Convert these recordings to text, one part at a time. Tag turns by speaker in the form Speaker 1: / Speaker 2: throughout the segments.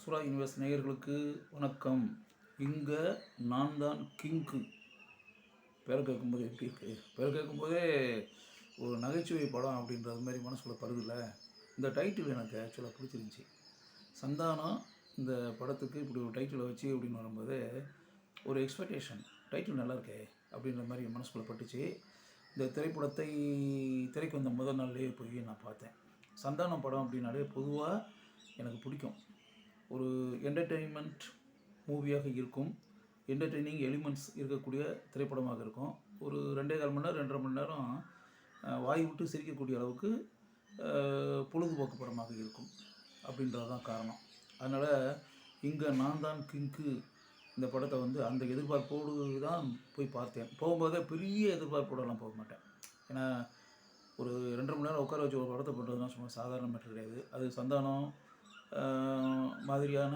Speaker 1: சுரா யூனிவர்ஸ் நேயர்களுக்கு வணக்கம். இங்கே நான் தான் கிங்கு. பேரை கேட்கும்போது எப்படி இருக்குது பேரை கேட்கும்போதே ஒரு நகைச்சுவை படம் அப்படின்றது மாதிரி மனசுக்குள்ள பருதில்ல இந்த டைட்டில் எனக்கு ஆக்சுவலாக பிடிச்சிருந்துச்சி. சந்தானம் இந்த படத்துக்கு இப்படி ஒரு டைட்டிலை வச்சு அப்படின்னு வரும்போது ஒரு எக்ஸ்பெக்டேஷன் டைட்டில் நல்லா இருக்கே அப்படின்ற மாதிரி மனசுக்குள்ள பட்டுச்சு. இந்த திரைப்படத்தை திரைக்கு வந்த முதல் நாள்லேயே போய் நான் பார்த்தேன். சந்தானம் படம் அப்படின்னாலே பொதுவாக எனக்கு பிடிக்கும். ஒரு என்டர்டெயின்மெண்ட் மூவியாக இருக்கும். என்டர்டெய்னிங் எலிமெண்ட்ஸ் இருக்கக்கூடிய திரைப்படமாக இருக்கும். ஒரு ரெண்டே கால் மணி நேரம் ரெண்டரை மணி நேரம் வாய் விட்டு சிரிக்கக்கூடிய அளவுக்கு பொழுதுபோக்கு படமாக இருக்கும் அப்படின்றது தான் காரணம். அதனால் இங்கே நான் தான் கிங்கு இந்த படத்தை வந்து அந்த எதிர்பார்ப்போடு தான் போய் பார்த்தேன். போகும்போதே பெரிய எதிர்பார்ப்போடலாம் போக மாட்டேன். ஏன்னா ஒரு ரெண்டரை மணி நேரம் உட்கார வச்சு ஒரு படத்தை பண்ணுறதுனா சும்மா சாதாரண மேட்டர் கிடையாது. அது சந்தானம் மாதிரியான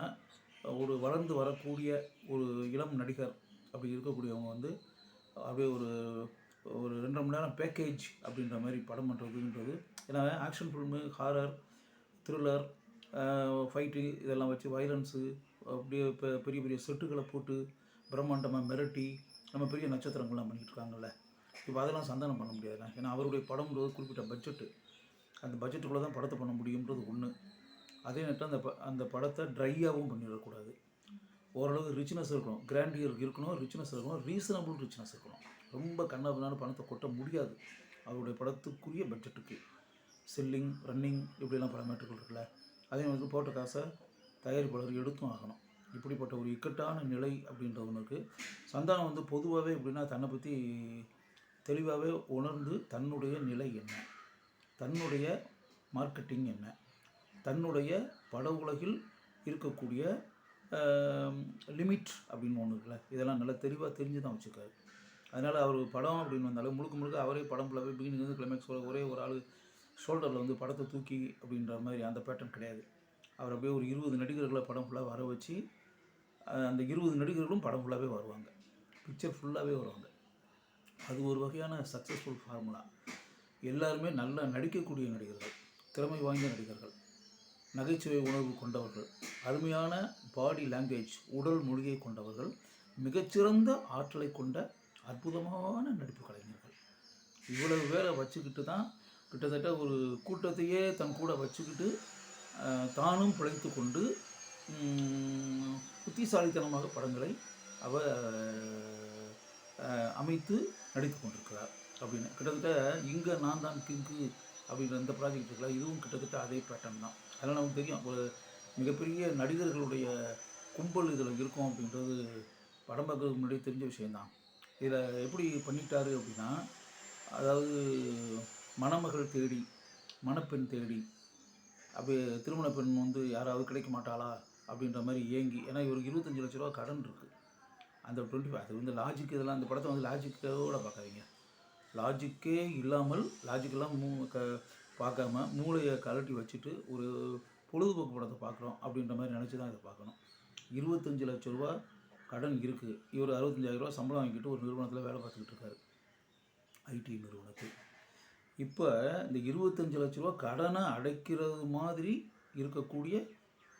Speaker 1: ஒரு வளர்ந்து வரக்கூடிய ஒரு இளம் நடிகர் அப்படி இருக்கக்கூடியவங்க வந்து அப்படியே ஒரு ஒரு ரெண்டரை மணி நேரம் பேக்கேஜ் அப்படின்ற மாதிரி படம் பண்ணுறதுன்றது ஏன்னா action film horror thriller fight இதெல்லாம் வச்சு வைலன்ஸு அப்படியே இப்போ பெரிய பெரிய செட்டுகளை போட்டு பிரம்மாண்டமாக மிரட்டி நம்ம பெரிய நட்சத்திரங்கள்லாம் பண்ணிகிட்டு இருக்காங்கல்ல இப்போ அதெல்லாம் சந்தானம் பண்ண முடியாது ஏன்னா அவருடைய படம்ன்றது குறிப்பிட்ட பட்ஜெட்டு அந்த பட்ஜெட்டுக்குள்ளே தான் படத்தை பண்ண முடியுன்றது ஒன்று அதே நேரத்தில் அந்த ப அந்த படத்தை ட்ரையாகவும் பண்ணிடக்கூடாது. ஓரளவு ரிச்னஸ் இருக்கணும். கிராண்டியர் இருக்கணும் ரிச்னஸ் இருக்கணும் ரீசனபிள் ரிச்னஸ் இருக்கணும். ரொம்ப கண்ணாபின்னாலும் பணத்தை கொட்ட முடியாது. அவருடைய படத்துக்குரிய பட்ஜெட்டுக்கு செல்லிங் ரன்னிங் இப்படிலாம் பல மேட்டுகள் இருக்குல்ல. அதே மாதிரி போட்ட காசை தயாரிப்பாளர் எடுத்தும் ஆகணும். இப்படிப்பட்ட ஒரு இக்கட்டான நிலை அப்படின்ற ஒன்று இருக்குது சந்தானம் வந்து பொதுவாகவே எப்படின்னா தன்னை பற்றி தெளிவாகவே உணர்ந்து தன்னுடைய நிலை என்ன? தன்னுடைய மார்க்கெட்டிங் என்ன? தன்னுடைய பட உலகில் இருக்கக்கூடிய லிமிட் அப்படின்னு ஒன்று இருக்குல்ல இதெல்லாம் நல்லா தெளிவாக தெரிஞ்சு தான் வச்சுருக்காரு. அதனால் அவர் படம் அப்படின்னு வந்தாலும் முழுக்க முழுக்க அவரே படம் ஃபுல்லாகவே பிகினிங் வந்து கிளைமேக்ஸ் ஒரே ஒரு ஆள் ஷோல்டரில் வந்து படத்தை தூக்கி அப்படின்ற மாதிரி அந்த பேட்டர்ன் கிடையாது. அவர் அப்படியே ஒரு இருபது நடிகர்களை படம் ஃபுல்லாக வர வச்சு அந்த இருபது நடிகர்களும் படம் ஃபுல்லாகவே வருவாங்க. பிக்சர் ஃபுல்லாகவே வருவாங்க. அது ஒரு வகையான சக்ஸஸ்ஃபுல் ஃபார்முலா எல்லாருமே நல்லா நடிக்கக்கூடிய நடிகர்கள் திறமை வாய்ந்த நடிகர்கள். நகைச்சுவை உணர்வு கொண்டவர்கள் அருமையான பாடி லாங்குவேஜ் உடல் மொழியை கொண்டவர்கள் மிகச்சிறந்த ஆற்றலை கொண்ட அற்புதமான நடிப்பு கலைஞர்கள். இவ்வளவு வேலை வச்சுக்கிட்டு தான் கிட்டத்தட்ட ஒரு கூட்டத்தையே தன் கூட வச்சுக்கிட்டு தானும் பிழைத்து கொண்டு புத்திசாலித்தனமாக படங்களை அவர் அமைத்து நடித்து கொண்டிருக்கிறார் அப்படின்னு. கிட்டத்தட்ட இங்கே நான் தான் கிங்கு அப்படின்ற இந்த ப்ராஜெக்ட் இருக்குல்ல இதுவும் கிட்டத்தட்ட அதே பேட்டர்ன் தான். அதெல்லாம் நமக்கு தெரியும் ஒரு மிகப்பெரிய நடிகர்களுடைய கும்பல் இதில் இருக்கும் அப்படின்றது படம் பார்க்கறதுக்கு முன்னாடி தெரிஞ்ச விஷயந்தான் இதில் எப்படி பண்ணிட்டாரு அப்படின்னா அதாவது மணமகள் தேடி மணப்பெண் தேடி அப்படி திருமண பெண் வந்து யாராவது கிடைக்க மாட்டாளா அப்படின்ற மாதிரி ஏங்கி ஏன்னா இவருக்கு இருபத்தஞ்சு லட்ச ரூபா கடன் இருக்குது அந்த டுவெண்ட்டி அது வந்து லாஜிக் இதெல்லாம் அந்த படத்தை வந்து லாஜிக்கோட பார்க்காதீங்க. லாஜிக்கே இல்லாமல் லாஜிக்கெல்லாம் மூ க பார்க்காம மூளையை கலட்டி வச்சுட்டு ஒரு பொழுதுபோக்கு படத்தை பார்க்குறோம் அப்படின்ற மாதிரி நினச்சி தான் இதை பார்க்கணும். இருபத்தஞ்சு லட்ச ரூபா கடன் இருக்குது இவர் அறுபத்தஞ்சாயிரரூபா சம்பளம் வாங்கிட்டு ஒரு நிறுவனத்தில் வேலை பார்த்துக்கிட்டு இருக்காரு. ஐடி நிறுவனத்தில் இப்போ இந்த இருபத்தஞ்சு லட்ச ரூபா கடனை அடைக்கிறது மாதிரி இருக்கக்கூடிய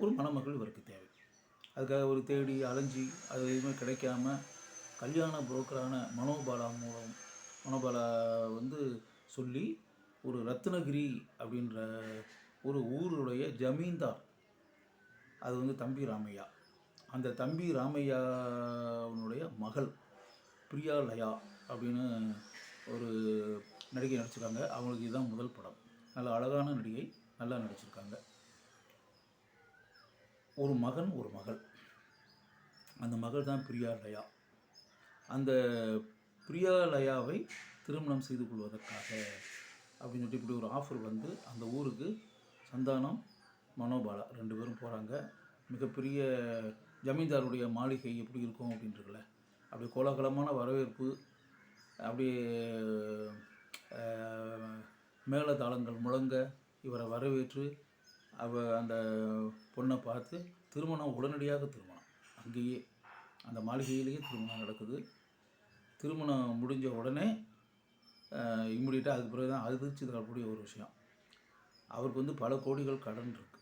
Speaker 1: ஒரு மணமகள் இவருக்கு தேவை. அதுக்காக ஒரு தேடி அலைஞ்சி அது எதுவுமே கிடைக்காம கல்யாண புரோக்கரான மனோபாலா மூலம் மனோபாலா வந்து சொல்லி ஒரு ரத்னகிரி அப்படின்ற ஒரு ஊருடைய ஜமீன்தார். அது வந்து தம்பி ராமையா. அந்த தம்பி ராமையாவுடைய மகள் பிரியா லயா அப்படின்னு ஒரு நடிகை நடிச்சிருக்காங்க. அவங்களுக்கு இதுதான் முதல் படம். நல்ல அழகான நடிகை நல்லா நடிச்சிருக்காங்க. ஒரு மகன் ஒரு மகள். அந்த மகள் தான் பிரியா லயா. அந்த பிரியாலயாவை திருமணம் செய்து கொள்வதற்காக அப்படின்னு சொல்லிட்டு இப்படி ஒரு ஆஃபர் வந்து அந்த ஊருக்கு சந்தானம் மனோபாலா ரெண்டு பேரும் போகிறாங்க மிகப்பெரிய ஜமீன்தாருடைய மாளிகை எப்படி இருக்கும் அப்படின்றதுல. அப்படி கோலாகலமான வரவேற்பு அப்படி அஹ், மேளதாளங்கள் முழங்க இவரை வரவேற்று அவ அந்த பொண்ணை பார்த்து திருமணம் உடனடியாக திருமணம். அங்கேயே அந்த மாளிகையிலேயே திருமணம் நடக்குது. திருமணம் முடிஞ்ச உடனே இம்மிடியட்டாக அதுக்கு பிறகு தான் அதிர்ச்சி தரக்கூடிய ஒரு விஷயம். அவருக்கு வந்து பல கோடிகள் கடன் இருக்குது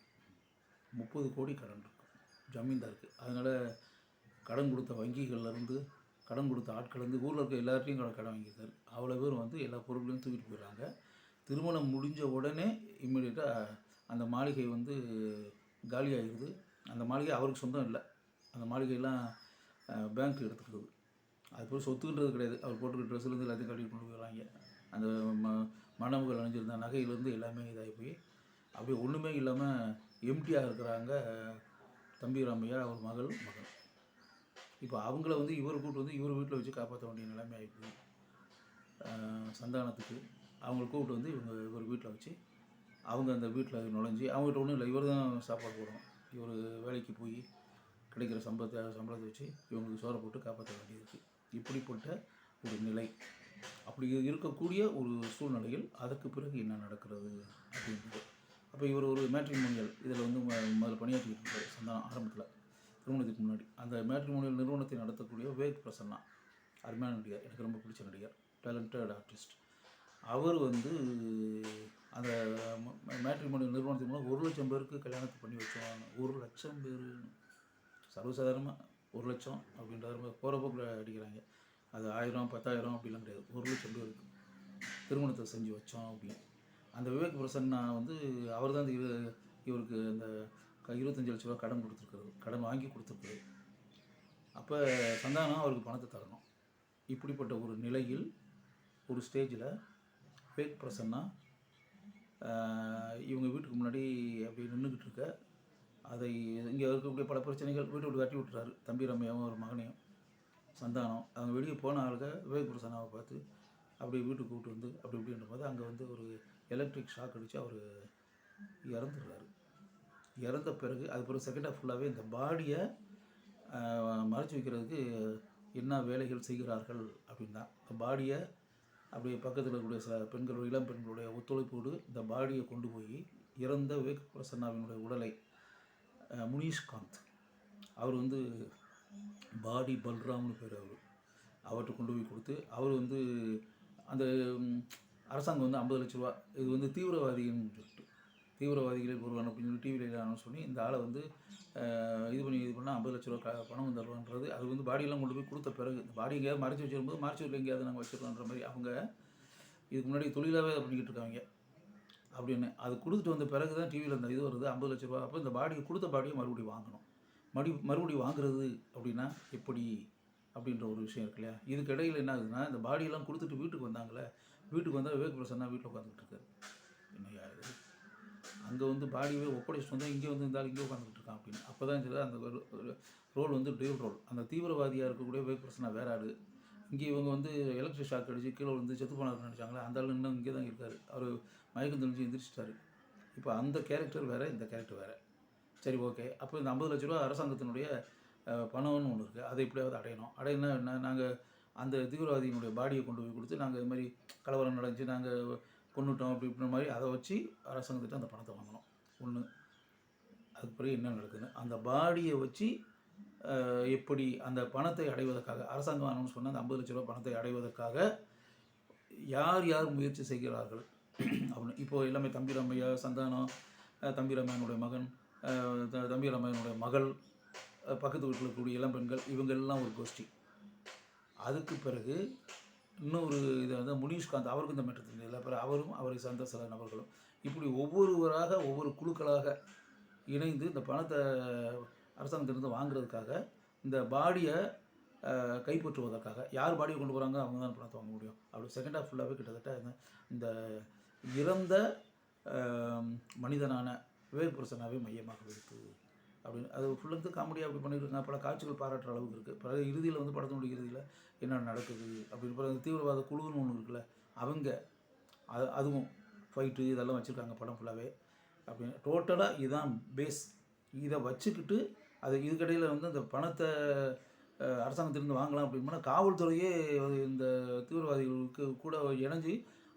Speaker 1: முப்பது கோடி கடன் இருக்கு. ஜமீன்தாருக்கு. அதனால் கடன் கொடுத்த வங்கிகள்லேருந்து கடன் கொடுத்த ஆட்கள் வந்து ஊரில் இருக்க எல்லார்ட்டையும் கடன் கடன் வாங்கியிருக்காரு. அவ்வளோ பேர் வந்து எல்லா பொருட்களையும் தூக்கிட்டு போயிடுறாங்க. திருமணம் முடிஞ்ச உடனே இம்மிடியட்டாக அந்த மாளிகை வந்து காலியாகிடுது அந்த மாளிகை அவருக்கு சொந்தம் இல்லை. அந்த மாளிகையெல்லாம் பேங்க் எடுத்துக்கிறது அது போய் சொத்துன்றது கிடையாது. அவர் போட்டுக்கிற ட்ரெஸ்லேருந்து எல்லாத்தையும் கட்டிட்டு கொண்டு போயிடுறாங்க. அந்த ம மணமகள் அணிஞ்சிருந்த நகையிலேருந்து எல்லாமே இதாகி போய் அப்படியே ஒன்றுமே இல்லாமல் எம்டியாக இருக்கிறாங்க தம்பி ராமையா அவர் மகள் மகள் இப்போ அவங்கள வந்து இவர் கூப்பிட்டு வந்து இவர் வீட்டில் வச்சு காப்பாற்ற வேண்டிய நிலைமை ஆகிப்போய் சந்தானத்துக்கு அவங்கள கூப்பிட்டு வந்து இவங்க இவர் வீட்டில் வச்சு அவங்க அந்த வீட்டில் நுழைஞ்சி அவங்ககிட்ட ஒன்றும் இல்லை இவர் தான் சாப்பாடு போடணும். இவர் வேலைக்கு போய் கிடைக்கிற சம்பளத்தை சம்பளத்தை வச்சு இவங்களுக்கு சோறை போட்டு காப்பாற்ற வேண்டியது இருக்குது இப்படிப்பட்ட ஒரு நிலை. அப்படி இருக்கக்கூடிய ஒரு சூழ்நிலையில் அதற்கு பிறகு என்ன நடக்கிறது அப்படின்றது. அப்போ இவர் ஒரு மேட்ரிமோனியல் இதில் வந்து ம- முதல்ல பணியாற்றிட்டு இருக்கார் சந்தானம் ஆரம்பத்தில் திருமணத்துக்கு முன்னாடி. அந்த மேட்ரிமோனியல் நிறுவனத்தை நடத்தக்கூடிய விவேக் பிரசன்னா அருமையான நடிகர் எனக்கு ரொம்ப பிடிச்ச நடிகர் டேலண்டட் ஆர்டிஸ்ட் அவர் வந்து அந்த மேட்ரிமோனியல் நிறுவனத்தின் மூலம் ஒரு லட்சம் பேருக்கு கல்யாணத்தை பண்ணி வச்சோம். ஒரு லட்சம் பேர். சர்வசாதாரணமாக ஒரு லட்சம் அப்படின்ற போகிற போக்கில் அடிக்கிறாங்க. அது ஆயிரம் பத்தாயிரம் அப்படிலாம் கிடையாது. ஒரு லட்சம் பேருக்கு திருமணத்தை செஞ்சு வச்சோம் அப்படின்னு. அந்த விவேக் பிரசன்னா வந்து அவர் தான் இவ இவருக்கு அந்த இருபத்தஞ்சு லட்ச ரூபா கடன் கொடுத்துருக்காரு கடன் வாங்கி கொடுத்துருக்காரு அப்போ சந்தானம் அவருக்கு பணத்தை தரணும். இப்படிப்பட்ட ஒரு நிலையில் ஒரு ஸ்டேஜில் விவேக் பிரசன்னா இவங்க வீட்டுக்கு முன்னாடி அப்படி நின்றுக்கிட்டு இருக்க அதை இங்கே இருக்கக்கூடிய பல பிரச்சனைகள் வீட்டு விட்டு கட்டி விட்டுறாரு. தம்பி ரம்யாவும் ஒரு மகனையும் சந்தானம். அவங்க வெளியே போன ஆளுக விவேக் பிரசன்னாவை பார்த்து அப்படியே வீட்டுக்கு கூப்பிட்டு வந்து அப்படி இப்படின்ற போது அங்கே வந்து ஒரு எலக்ட்ரிக் ஷாக் அடித்து அவர் இறந்துடுறாரு. இறந்த பிறகு அது பிறகு செகண்ட் ஹாஃப் ஃபுல்லாகவே இந்த பாடியை மறைச்சி வைக்கிறதுக்கு என்ன வேலைகள் செய்கிறார்கள் அப்படின்னா இந்த பாடியை அப்படியே பக்கத்தில் இருக்கக்கூடிய ச பெண்களுடைய இளம் பெண்களுடைய ஒத்துழைப்போடு இந்த பாடியை கொண்டு போய் இறந்த விவேக் பிரசன்னாவினுடைய உடலை முனீஷ்காந்த் அவர் வந்து பாடி பல்ராம்னு பேர் அவர். அவர்கிட்ட கொண்டு போய் கொடுத்து அவர் வந்து அந்த அரசாங்கம் வந்து ஐம்பது லட்ச ரூபா இது வந்து தீவிரவாதின்னு சொல்லிட்டு தீவிரவாதிகளே ஒருவன் அப்படின்னு சொல்லி டிவியில் அனௌன்ஸ் சொல்லி இந்த ஆளை வந்து இது பண்ணி இது பண்ணால் ஐம்பது லட்ச ரூபா பணம் தருவான்றது அது வந்து பாடியெல்லாம் கொண்டு போய் கொடுத்த பிறகு இந்த பாடி எங்கேயாவது மறைச்சி வச்சிருக்கும்போது வரல எங்கேயாவது நாங்கள் வச்சிருக்கோன்ற மாதிரி அவங்க இதுக்கு முன்னாடி தொழிலாகவே அதை பண்ணிக்கிட்டு இருக்காங்க. அப்படின்னு. அது கொடுத்துட்டு வந்த பிறகு தான் டிவியில் அந்த இது வருது ஐம்பது லட்ச ரூபா அப்போ இந்த பாடியை கொடுத்த பாடியை மறுபடியும் வாங்கணும். மறுபடி மறுபடியும் வாங்குறது அப்படின்னா எப்படி? அப்படின்ற ஒரு விஷயம் இருக்கு இல்லையா? இதுக்கு இடையில் என்ன ஆகுதுன்னா இந்த பாடியெல்லாம் கொடுத்துட்டு வீட்டுக்கு வந்தாங்களே வீட்டுக்கு வந்தால் விவேக் பிரசன்னா வீட்டில் உட்காந்துக்கிட்டு இருக்காரு. என்னையா இது? அங்கே வந்து பாடியவே ஒப்படைச்சிட்டு வந்தால் இங்கே வந்து இருந்தாலும் இங்கே உட்காந்துக்கிட்டு இருக்கான் அப்படின்னு. அப்போ தான் சரி அந்த ரோல் வந்து டியூல் ரோல் அந்த தீவிரவாதியாக இருக்கக்கூடிய விவேக் பிரசன்னா வேற ஆடு இங்கே இவங்க வந்து எலக்ட்ரிக் ஷாக் அடிச்சு கீழே வந்து செத்து போனாருன்னு நினச்சாங்களே? அந்த ஆள் இன்னும் இங்கே தான் இருக்கார். அவர் மயக்கம் தெளிஞ்சு எந்திரிச்சிட்டாரு. இப்போ அந்த கேரக்டர் வேறு இந்த கேரக்டர் வேறு. சரி ஓகே அப்போ இந்த ஐம்பது லட்ச ரூபா அரசாங்கத்தினுடைய பணம்னு ஒன்று இருக்குது அதை எப்படியாவது அடையணும். அடையினா என்ன? நாங்கள் அந்த தீவிரவாதியினுடைய பாடியை கொண்டு போய் கொடுத்து நாங்கள் இது மாதிரி கலவரம் நடந்துச்சு நாங்கள் கொண்டுட்டோம் அப்படி இப்படின்ற மாதிரி அதை வச்சு அரசாங்கத்திட்ட அந்த பணத்தை வாங்கணும். ஒன்று அதுக்கு பிறகு என்ன நடக்குதுன்னு அந்த பாடியை வச்சு எப்படி அந்த பணத்தை அடைவதற்காக அரசாங்கம் அனௌன்ஸ் பண்ண அந்த ஐம்பது லட்ச ரூபா பணத்தை அடைவதற்காக யார் யார் முயற்சி செய்கிறார்கள்? அப்படின்னு இப்போது எல்லாமே தம்பி ரம்மையா சந்தானம் அஹ், தம்பி மகன் த- தம்பி மகள் பக்கத்து வீட்டில் இருக்கக்கூடிய இளம் பெண்கள் இவங்கெல்லாம் ஒரு கோஷ்டி. அதுக்கு பிறகு இன்னொரு இது வந்து முனீஷ்காந்த் அவருக்கும் இந்த மெட்ரு தெரியல பிறகு அவரும் அவரை சார்ந்த சில நபர்களும். இப்படி ஒவ்வொருவராக ஒவ்வொரு குழுக்களாக இணைந்து இந்த பணத்தை அரசாங்கத்திலிருந்து வாங்குறதுக்காக இந்த பாடியை கைப்பற்றுவதற்காக. யார் பாடியை கொண்டு போகிறாங்க அவங்க தான் பணத்தை வாங்க முடியும். அப்படி செகண்ட் ஹாஃப் ஃபுல்லாகவே கிட்டத்தட்ட இந்த- இறந்த மனிதனான விவேக் புருஷனாவே மையமாக இருக்குது அப்படின்னு. அது ஃபுல்லந்து காமெடியாக அப்படி பண்ணியிருக்காங்க பல காட்சிகள் பாராட்டுற அளவுக்கு இருக்குது பல இறுதியில் வந்து படத்தினுடைய இறுதியில் என்ன நடக்குது அப்படின்னு. பிறகு தீவிரவாத குழுன்னு ஒன்று இருக்குல்ல அவங்க அது அதுவும் ஃபைட்டு இதெல்லாம் வச்சுருக்காங்க படம் ஃபுல்லாகவே அப்படின்னு. டோட்டலாக இதுதான் பேஸ் இதை வச்சுக்கிட்டு அது இதுக்கடையில் வந்து அந்த பணத்தை அரசாங்கத்திலிருந்து வாங்கலாம் அப்படின்னா காவல்துறையே இந்த தீவிரவாதிகளுக்கு கூட இணைஞ்சு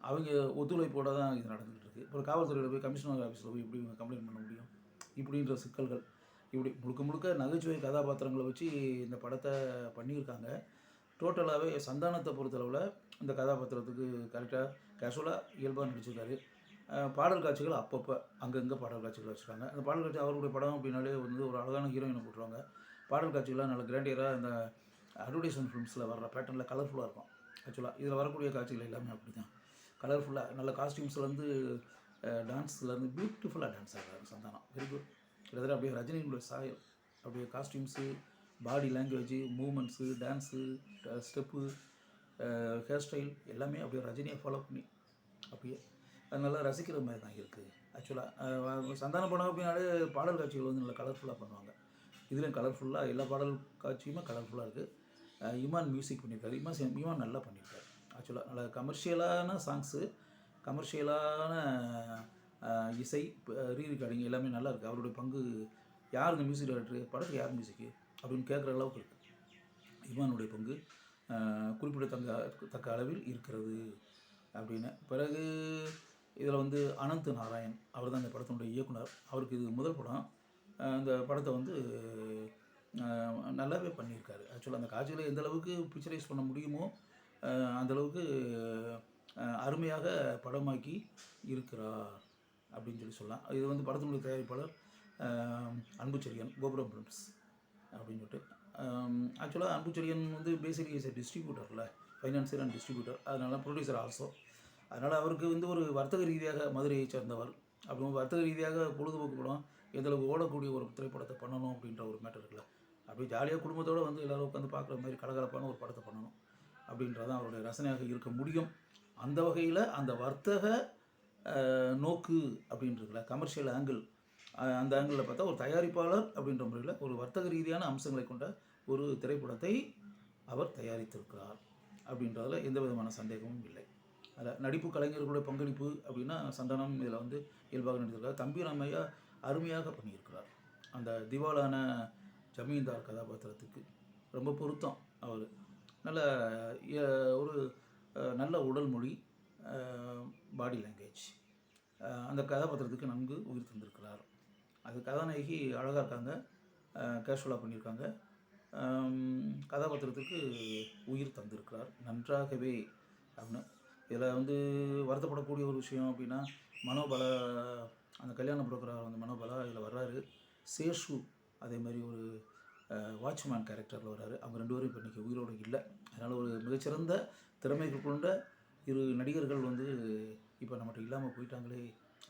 Speaker 1: அவங்க ஒத்துழைப்போட தான் இது நடந்துகிட்டு இருக்குது அப்புறம் காவல்துறையில் போய் கமிஷனர் ஆஃபீஸில் போய் எப்படி கம்ப்ளைண்ட் பண்ண முடியும்? இப்படின்ற சிக்கல்கள். இப்படி முழுக்க முழுக்க நகைச்சுவை கதாபாத்திரங்களை வச்சு இந்த படத்தை பண்ணியிருக்காங்க. டோட்டலாகவே சந்தானத்தை பொறுத்தளவில் இந்த கதாபாத்திரத்துக்கு கரெக்டாக கேஷுவலாக இயல்பாக நடிச்சிருக்காரு. பாடல் காட்சிகள் அப்பப்போ அங்கங்கே பாடல் காட்சிகள் வச்சுருக்காங்க. அந்த பாடல் காட்சி அவருடைய படம் அப்படின்னாலே வந்து ஒரு அழகான ஹீரோயினை போட்டுருவாங்க. பாடல் காட்சிகள்லாம் நல்ல கிராண்டியராக இந்த அட்வர்டைஸ்மெண்ட் ஃபிலிம்ஸில் வர்ற பேட்டர்னில் கலர்ஃபுல்லாக இருக்கும். ஆக்சுவலாக இதில் வரக்கூடிய காட்சிகள் எல்லாமே அப்படி தான் கலர்ஃபுல்லாக நல்ல காஸ்டியூம்ஸ்லேருந்து டான்ஸ்லேருந்து பியூட்டிஃபுல்லாக டான்ஸ் ஆடுறாரு சந்தானம். வெரி குட் கிட்டத்தட்ட அப்படியே ரஜினியினுடைய சாயல் அப்படியே costumes body language movements dance step hair style எல்லாமே அப்படியே ரஜினியை ஃபாலோ பண்ணி அப்படியே அது நல்லா ரசிக்கிற மாதிரி தான் இருக்குது ஆக்சுவலாக சந்தான படம் அப்படின்னாலே பாடல் காட்சிகள் வந்து நல்லா கலர்ஃபுல்லாக பண்ணுவாங்க. இதுலேயும் கலர்ஃபுல்லாக எல்லா பாடல் காட்சியுமே கலர்ஃபுல்லாக இருக்குது இமான் மியூசிக் பண்ணியிருக்காரு இமான் இமான் நல்லா பண்ணியிருக்காரு ஆக்சுவலாக நல்ல கமர்ஷியலான சாங்ஸு கமர்ஷியலான இசை ரீ ரெக்கார்டிங் எல்லாமே நல்லா இருக்குது அவருடைய பங்கு யார் இந்த மியூசிக் டைரக்டர் படத்துக்கு யார் மியூசிக்கு அப்படின்னு கேட்குற அளவுக்கு இருக்குது இமானுடைய பங்கு குறிப்பிடத்தக்க தக்க அளவில் இருக்கிறது அப்படின்னு. பிறகு இதில் வந்து அனந்த் நாராயண் அவர் தான் இந்த படத்தினுடைய இயக்குனர். அவருக்கு இது முதல் படம். இந்த படத்தை வந்து நல்லாவே பண்ணியிருக்காரு. ஆக்சுவலாக அந்த காட்சிகளை எந்த அளவுக்கு பிக்சரைஸ் பண்ண முடியுமோ அந்தளவுக்கு அருமையாக படமாக்கி இருக்கிறார் அப்படின்னு சொல்லி சொல்லலாம். இது வந்து படத்தினுடைய தயாரிப்பாளர் அஹ், அன்புச்செழியன் கோபுரம் ஃபிலிம்ஸ் அப்படின்னு சொல்லிட்டு. ஆக்சுவலாக அன்புச்செழியன் வந்து பேசிக்கலி இஸ் டிஸ்ட்ரிபியூட்டரில் ஃபைனான்சியர் அண்ட் டிஸ்ட்ரிபியூட்டர் அதனால ப்ரொடியூசர் ஆல்சோ அதனால் அவருக்கு வந்து ஒரு வர்த்தக ரீதியாக மதுரையை சேர்ந்தவர். அப்படி வர்த்தக ரீதியாக பொழுதுபோக்கு படம் எந்தளவுக்கு ஓடக்கூடிய ஒரு திரைப்படத்தை பண்ணணும் அப்படின்ற ஒரு மேட்டர் இருக்குல்ல. அப்படி ஜாலியாக குடும்பத்தோடு வந்து எல்லோரும் உட்காந்து பார்க்குற மாதிரி கலகலப்பான ஒரு படத்தை பண்ணணும் அப்படின்றதான் அவருடைய ரசனையாக இருக்க முடியும். அந்த வகையில் அந்த வர்த்தக நோக்கு அப்படின்றதுல கமர்ஷியல் ஆங்கிள் அந்த ஆங்கிளில் பார்த்தா ஒரு தயாரிப்பாளர் அப்படின்ற முறையில் ஒரு வர்த்தக ரீதியான அம்சங்களை கொண்ட ஒரு திரைப்படத்தை அவர் தயாரித்திருக்கிறார் அப்படின்றதில் எந்த விதமான சந்தேகமும் இல்லை. அதில் நடிப்பு கலைஞர்களுடைய பங்களிப்பு அப்படின்னா சந்தானம் இதில் வந்து இயல்பாக நடித்திருக்கார் தம்பிராமையா அருமையாக பண்ணியிருக்கிறார். அந்த திவாலான ஜமீன்தார் கதாபாத்திரத்துக்கு ரொம்ப பொருத்தம் அவர். நல்ல ஒரு நல்ல உடல் மொழி பாடி லாங்குவேஜ். அந்த கதாபாத்திரத்துக்கு நன்கு உயிர் தந்திருக்கிறார். அது கதாநாயகி அழகாக இருக்காங்க கேஷுவலாக பண்ணியிருக்காங்க. கதாபாத்திரத்துக்கு உயிர் தந்திருக்கிறார். நன்றாகவே அப்படின்னு இதில் வந்து வருத்தப்படக்கூடிய ஒரு விஷயம் அப்படின்னா மனோபல அந்த கல்யாண புரோக்கராக வந்து மனோபலா இதில் வர்றாரு. சேஷு அதே மாதிரி ஒரு வாட்ச்மேன் கேரக்டரில் வர்றாரு. அவங்க ரெண்டு பேரும் இப்போ இன்றைக்கி உயிரோடு இல்லை. அதனால் ஒரு மிகச்சிறந்த திறமைகள் கொண்ட இரு நடிகர்கள் வந்து இப்போ நம்மகிட்ட இல்லாமல் போயிட்டாங்களே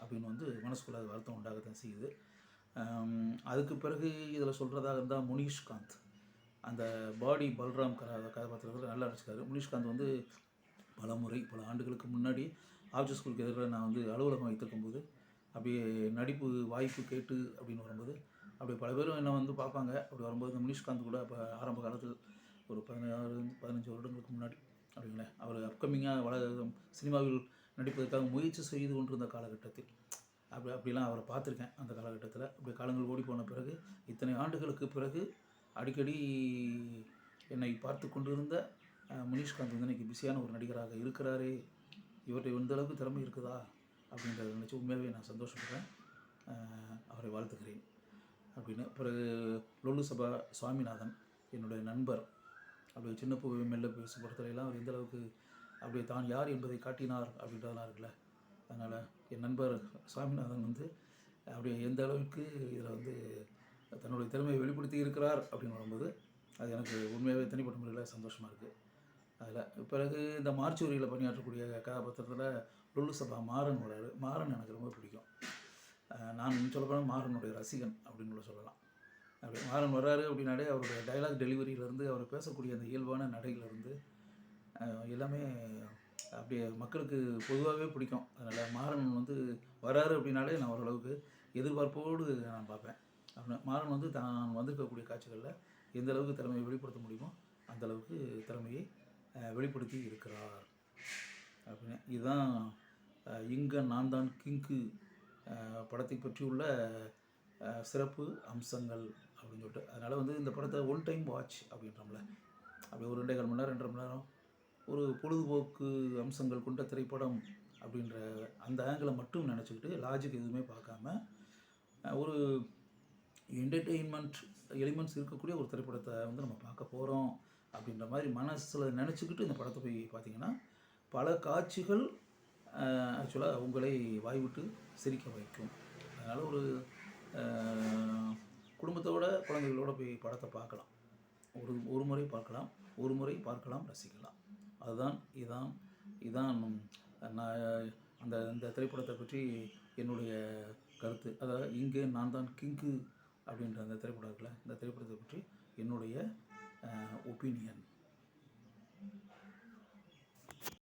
Speaker 1: அப்படின்னு வந்து மனசுக்குள்ள அது வருத்தம் உண்டாகத்தான் செய்யுது. அதுக்கு பிறகு இதில் சொல்கிறதாக இருந்தால் முனீஷ்காந்த். அந்த பாடி பல்ராம் கதா கதாபாத்திரத்தில் நல்லா நடிச்சிருக்காரு. முனீஷ்காந்த் வந்து பல முறை பல ஆண்டுகளுக்கு முன்னாடி ஆப்ஜி ஸ்கூலுக்கு எதிராக நான் வந்து அலுவலகம் வைத்திருக்கும் போது அப்படியே நடிப்பு வாய்ப்பு கேட்டு அப்படின்னு வரும்போது அப்படி பல பேரும் என்ன வந்து பார்ப்பாங்க. அப்படி வரும்போது முனிஷ்காந்த் கூட அப்போ ஆரம்ப காலத்தில் ஒரு பதினாறு பதினஞ்சு வருடங்களுக்கு முன்னாடி அப்படிங்களேன் அவர் அப்கமிங்காக வள சினிமாவில் நடிப்பதற்காக முயற்சி செய்து கொண்டிருந்த காலகட்டத்தில் அப்படி அப்படிலாம் அவரை பார்த்துருக்கேன் அந்த காலகட்டத்தில். அப்படி காலங்கள் ஓடி போன பிறகு இத்தனை ஆண்டுகளுக்கு பிறகு அடிக்கடி என்னை பார்த்து கொண்டிருந்த முனிஷ்காந்த் வந்து இன்றைக்கி பிஸியான ஒரு நடிகராக இருக்கிறாரே. இவர்கிட்ட எந்த அளவுக்கு திறமை இருக்குதா? அப்படின்றத நினச்சி உண்மையாகவே நான் சந்தோஷப்படுறேன். அவரை வாழ்த்துக்கிறேன். அப்படின்னு. பிறகு லொல்லு சபா சுவாமிநாதன் என்னுடைய நண்பர். அப்படியே சின்ன பூவை மெல்ல பேசு படத்துலலாம் அவர் எந்த அளவுக்கு அப்படியே தான் யார் என்பதை காட்டினார் அப்படின்றதெல்லாம் இருக்குல்ல. அதனால் என் நண்பர் சுவாமிநாதன் வந்து அப்படியே எந்த அளவுக்கு இதில் வந்து தன்னுடைய திறமையை வெளிப்படுத்தி இருக்கிறார் அப்படின்னு வரும்போது அது எனக்கு உண்மையாகவே தனிப்பட்ட முறையில் சந்தோஷமாக இருக்குது அதில் பிறகு இந்த மார்ச்சுவரியில் பணியாற்றக்கூடிய கதாபாத்திரத்தில் லுல்லு சபா மாறன் வராரு மாறன் எனக்கு ரொம்ப பிடிக்கும். நான் சொல்லப்போனால் மாறனுடைய ரசிகன் அப்படின்னு கூட சொல்லலாம். அப்படி மாறன் வர்றாரு அப்படின்னாலே அவருடைய டைலாக் டெலிவரியிலேருந்து அவர் பேசக்கூடிய அந்த இயல்பான நடையிலேருந்து எல்லாமே அப்படியே மக்களுக்கு பொதுவாகவே பிடிக்கும். அதனால் மாறன் வந்து வராரு அப்படின்னாலே நான் ஓரளவுக்கு எதிர்பார்ப்போடு நான் பார்ப்பேன். அப்படி மாறன் வந்து தான் வந்திருக்கக்கூடிய காட்சிகளில் எந்த அளவுக்கு திறமையை வெளிப்படுத்த முடியுமோ அந்தளவுக்கு திறமையை வெளிப்படுத்தி இருக்கிறார். அப்படின்னு. இதுதான் இங்க நான் தான் கிங்கு படத்தை பற்றியுள்ள சிறப்பு அம்சங்கள் அப்படின்னு சொல்லிட்டு. அதனால் வந்து இந்த படத்தை ஒன் டைம் வாட்ச் அப்படின்றோம்ல. அப்படி ஒரு ரெண்டே கால் மணி நேரம் ரெண்டரை மணி நேரம் ஒரு பொழுதுபோக்கு அம்சங்கள் கொண்ட திரைப்படம் அப்படின்ற அந்த ஆங்கிளை மட்டும் நினச்சிக்கிட்டு லாஜிக் எதுவுமே பார்க்காம ஒரு என்டர்டெயின்மெண்ட் எலிமெண்ட்ஸ் இருக்கக்கூடிய ஒரு திரைப்படத்தை வந்து நம்ம பார்க்க போகிறோம் அப்படின்ற மாதிரி மனசில் நினச்சிக்கிட்டு இந்த படத்தை போய் பார்த்தீங்கன்னா பல காட்சிகள் ஆக்சுவலாக உங்களை வாய்விட்டு சிரிக்க வைக்கும். அதனால் ஒரு குடும்பத்தோட குழந்தைகளோட போய் படத்தை பார்க்கலாம். ஒரு ஒரு முறை பார்க்கலாம். ஒரு முறை பார்க்கலாம் ரசிக்கலாம். அதுதான் இதான் இதான் நான் அந்த அந்த திரைப்படத்தை பற்றி என்னுடைய கருத்து. அதாவது இங்கே நான் தான் கிங்கு அப்படின்ற அந்த திரைப்படம் இருக்குல்ல இந்த திரைப்படத்தை பற்றி என்னுடைய Uh, opinion.